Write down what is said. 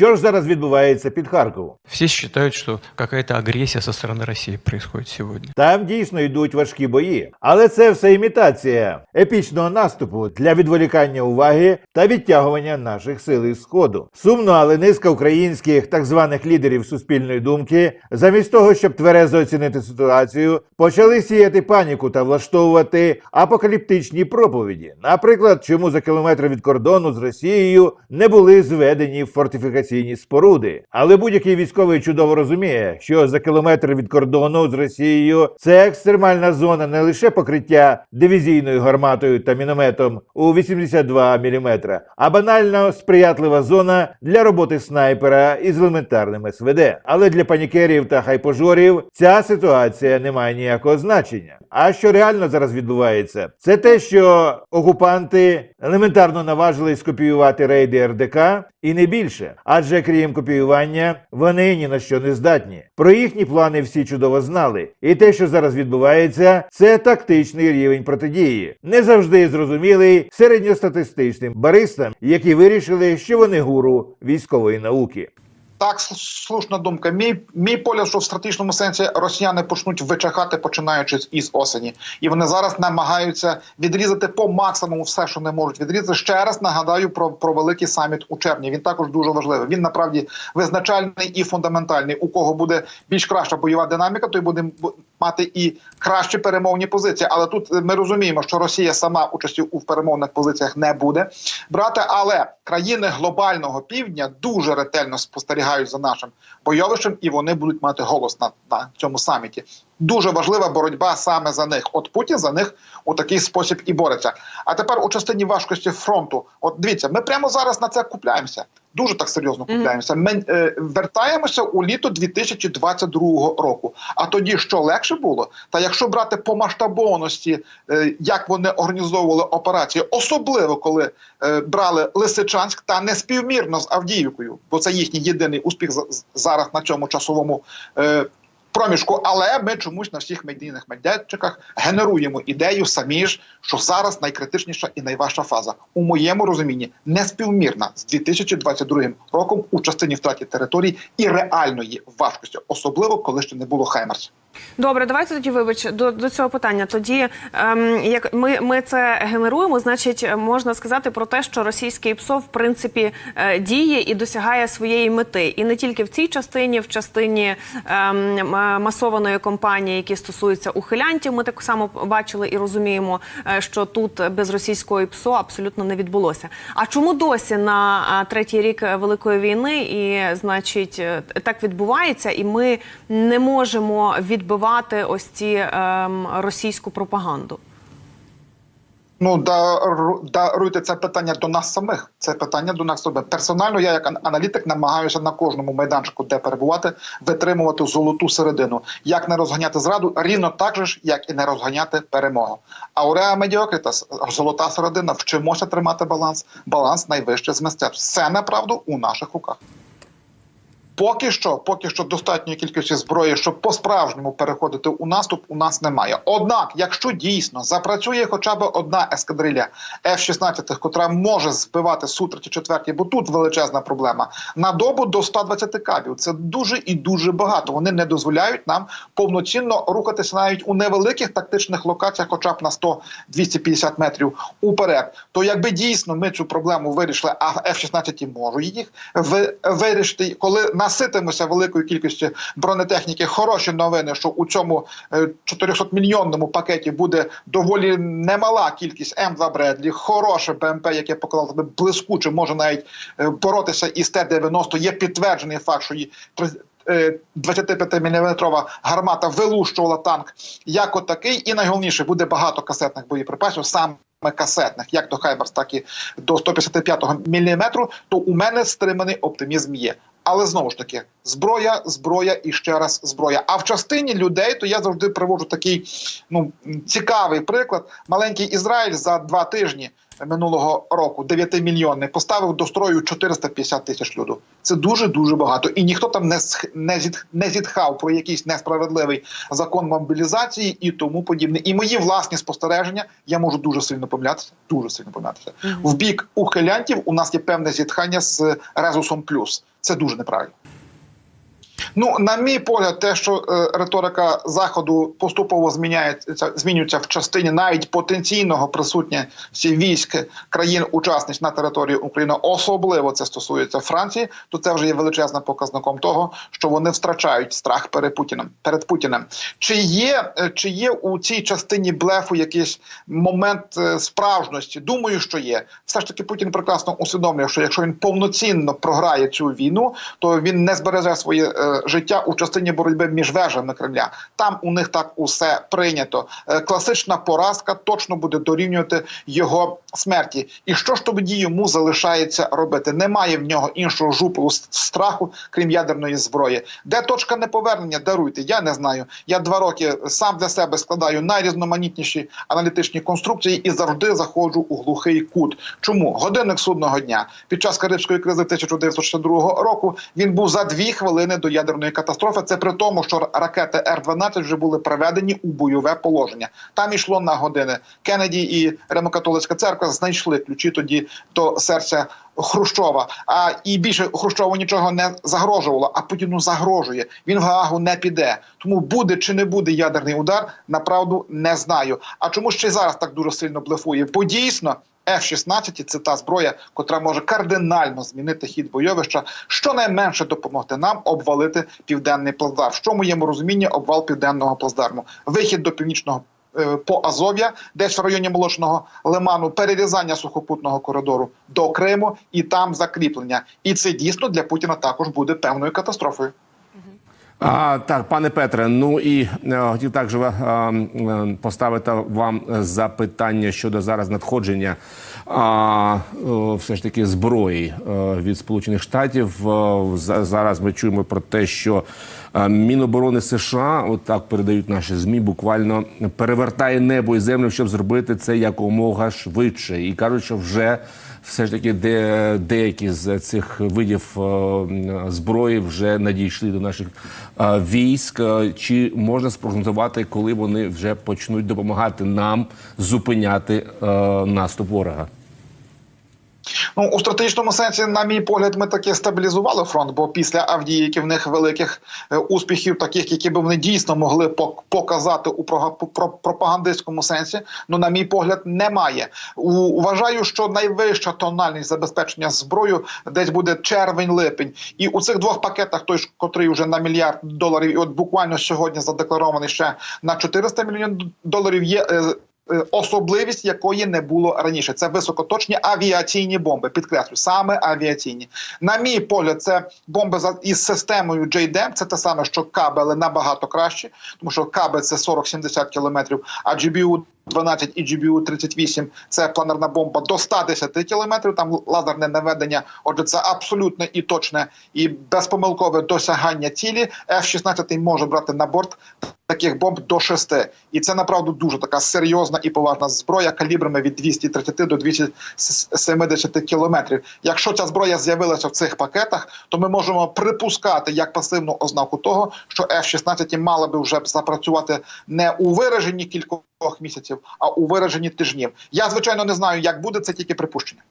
Що ж зараз відбувається під Харковом? Все считают, что какая-то агрессия со стороны России происходит сегодня. Там дійсно йдуть важкі бої, але це все імітація епічного наступу для відволікання уваги та відтягування наших сил із сходу. Сумно, але низка українських так званих лідерів суспільної думки, замість того, щоб тверезо оцінити ситуацію, почали сіяти паніку та влаштовувати апокаліптичні проповіді. Наприклад, чому за кілометр від кордону з Росією не були зведені фортифікаційні споруди. Але будь-який військовий чудово розуміє, що за кілометр від кордону з Росією це екстремальна зона не лише покриття дивізійною гарматою та мінометом у 82 мм, а банально сприятлива зона для роботи снайпера із елементарним СВД. Але для панікерів та хайпожорів ця ситуація не має ніякого значення. А що реально зараз відбувається? Це те, що окупанти елементарно наважились скопіювати рейди РДК і не більше. Адже крім копіювання, вони ні на що не здатні. Про їхні плани всі чудово знали. І те, що зараз відбувається, це тактичний рівень протидії, не завжди зрозумілий середньостатистичним баристам, які вирішили, що вони гуру військової науки. Так, слушна думка. Мій мій погляд, що в стратегічному сенсі росіяни почнуть вичахати, починаючи із осені, і вони зараз намагаються відрізати по максимуму все, що не можуть відрізати. Ще раз нагадаю про, про великий саміт у червні. Він також дуже важливий. Він направді визначальний і фундаментальний. У кого буде більш краща бойова динаміка, той буде бу- мати і кращі перемовні позиції. Але тут е, ми розуміємо, що Росія сама участі у перемовних позиціях не буде брати. Але країни глобального півдня дуже ретельно спостерігають за нашим бойовищем, і вони будуть мати голос на, на цьому саміті. Дуже важлива боротьба саме за них. От Путін за них у такий спосіб і бореться. А тепер у частині важкості фронту. От дивіться, ми прямо зараз на це купляємося. Дуже так серйозно купляємося. Ми е, вертаємося у літо 2022 року. А тоді що легше було? Та якщо брати по масштабованості, е, як вони організовували операції, особливо коли е, брали Лисичанськ та неспівмірно з Авдіївкою, бо це їхній єдиний успіх зараз на цьому часовому. Проміжку, але ми чомусь на всіх медійних медіатчиках генеруємо ідею самі ж, що зараз найкритичніша і найважча фаза у моєму розумінні неспівмірна з 2022 роком у частині втраті територій і реальної важкості, особливо коли ще не було Хаймерс. Добре, давайте тоді вибач до, до цього питання. Тоді, ем, як ми, ми це генеруємо, значить, можна сказати про те, що російський ПСО в принципі е, діє і досягає своєї мети, і не тільки в цій частині, в частині ем, масованої кампанії, які стосуються ухилянтів. Ми так само бачили і розуміємо, е, що тут без російської ПСО абсолютно не відбулося. А чому досі на третій рік великої війни і значить е, так відбувається, і ми не можемо відбивати ось ці ем, російську пропаганду? Ну дару- даруйте це питання до нас самих. Це питання до нас самих. Персонально, я як аналітик намагаюся на кожному майданчику, де перебувати, витримувати золоту середину. Як не розганяти зраду, рівно так же ж, як і не розганяти перемогу. Ауреа медіокритас, золота середина. Вчимося тримати баланс. Баланс найвище з мистецтв. Все направду у наших руках. Поки що, поки що достатньої кількості зброї, щоб по-справжньому переходити у наступ, у нас немає. Однак, якщо дійсно запрацює хоча б одна ескадрилья F-16, котра може збивати су 34 бо тут величезна проблема на добу до 120 кабів. Це дуже і дуже багато. Вони не дозволяють нам повноцінно рухатися навіть у невеликих тактичних локаціях, хоча б на 100-250 метрів уперед. То якби дійсно ми цю проблему вирішили, а F-16 можуть їх вирішити, коли наситимося великою кількістю бронетехніки. Хороші новини, що у цьому 400 мільйонному пакеті буде доволі немала кількість М2 Бредлі, хороше БМП, яке показало себе блискуче, може навіть е, боротися із Т-90. Є підтверджений факт, що її 25-мм гармата вилущувала танк як отакий. І найголовніше буде багато касетних боєприпасів. Саме касетних, як до Хаймерс, так і до 155 мм, то у мене стриманий оптимізм є. Але знову ж таки, зброя, зброя і ще раз зброя. А в частині людей, то я завжди приводжу такий ну цікавий приклад. Маленький Ізраїль за два тижні минулого року 9 мільйонний поставив до строю 450 тисяч люду. Це дуже дуже багато, і ніхто там не не не зітхав про якийсь несправедливий закон мобілізації і тому подібне. І мої власні спостереження я можу дуже сильно помилятися. Дуже сильно помилятися. В бік ухилянтів у нас є певне зітхання з резусом плюс. Це дуже неправильно. Ну, на мій погляд, те, що е, риторика заходу поступово зміняється, змінюється в частині навіть потенційного присутності військ країн-учасниць на території України, особливо це стосується Франції, то це вже є величезним показником того, що вони втрачають страх перед Путіним. Перед Путіним. Чи є, е, чи є у цій частині блефу якийсь момент е, справжності? Думаю, що є. Все ж таки, Путін прекрасно усвідомлює, що якщо він повноцінно програє цю війну, то він не збереже своє е, життя у частині боротьби між вежами Кремля. Там у них так усе прийнято. Е, класична поразка точно буде дорівнювати його смерті. І що ж тоді йому залишається робити? Немає в нього іншого жупелу с- страху, крім ядерної зброї. Де точка неповернення? Даруйте. Я не знаю. Я два роки сам для себе складаю найрізноманітніші аналітичні конструкції і завжди заходжу у глухий кут. Чому годинник судного дня під час Карибської кризи 1962 року він був за дві хвилини до ядерної катастрофи. Це при тому, що ракети Р-12 вже були приведені у бойове положення. Там йшло на години. Кеннеді і Римокатолицька церква знайшли ключі тоді до серця. Хрущова, а і більше Хрущову нічого не загрожувало, а Путіну загрожує. Він в Гаагу не піде. Тому буде чи не буде ядерний удар, направду не знаю. А чому ще й зараз так дуже сильно блефує? Бо дійсно F-16 – це та зброя, котра може кардинально змінити хід бойовища, щонайменше допомогти нам обвалити південний плацдарм. Що в моєму розумінні обвал південного плацдарму? Вихід до північного. е, По Азов'я, десь в районі молочного лиману, перерізання сухопутного коридору до Криму і там закріплення. І це дійсно для Путіна також буде певною катастрофою. А, так, пане Петре, ну і е, хотів також е, е, поставити вам запитання щодо зараз надходження а, все ж таки зброї від Сполучених Штатів. Зараз ми чуємо про те, що Міноборони США, от так передають наші змі, буквально перевертає небо і землю, щоб зробити це якомога швидше, і кажуть, що вже все ж таки де деякі з цих видів е, зброї вже надійшли до наших е, військ. Е, Чи можна спрогнозувати, коли вони вже почнуть допомагати нам зупиняти наступ ворога? Ну у стратегічному сенсі, на мій погляд, ми таки стабілізували фронт. Бо після Авдіївки в них великих е, успіхів, таких, які б вони дійсно могли пок- показати у пропагандистському сенсі. Ну, на мій погляд, немає. Вважаю, що найвища тональність забезпечення зброю десь буде червень-липень. І у цих двох пакетах, той котрий вже на мільярд доларів, і от буквально сьогодні задекларований ще на 400 мільйонів доларів. Є е, особливість якої не було раніше. Це високоточні авіаційні бомби. Підкреслю, саме авіаційні. На мій погляд, це бомби із системою JDAM. Це те саме, що кабели набагато краще, тому що каби це 40-70 кілометрів, а GBU 12 і GBU 38 це планерна бомба до 110 кілометрів. Там лазерне наведення. Отже, це абсолютне і точне і безпомилкове досягання цілі. F-16 може брати на борт таких бомб до 6. І це направду дуже така серйозна і поважна зброя калібрами від 230 до 270 кілометрів. Якщо ця зброя з'явилася в цих пакетах, то ми можемо припускати як пасивну ознаку того, що F-16 мали би вже запрацювати не у вираженні кількох місяців, а у вираженні тижнів. Я звичайно не знаю, як буде це тільки припущення.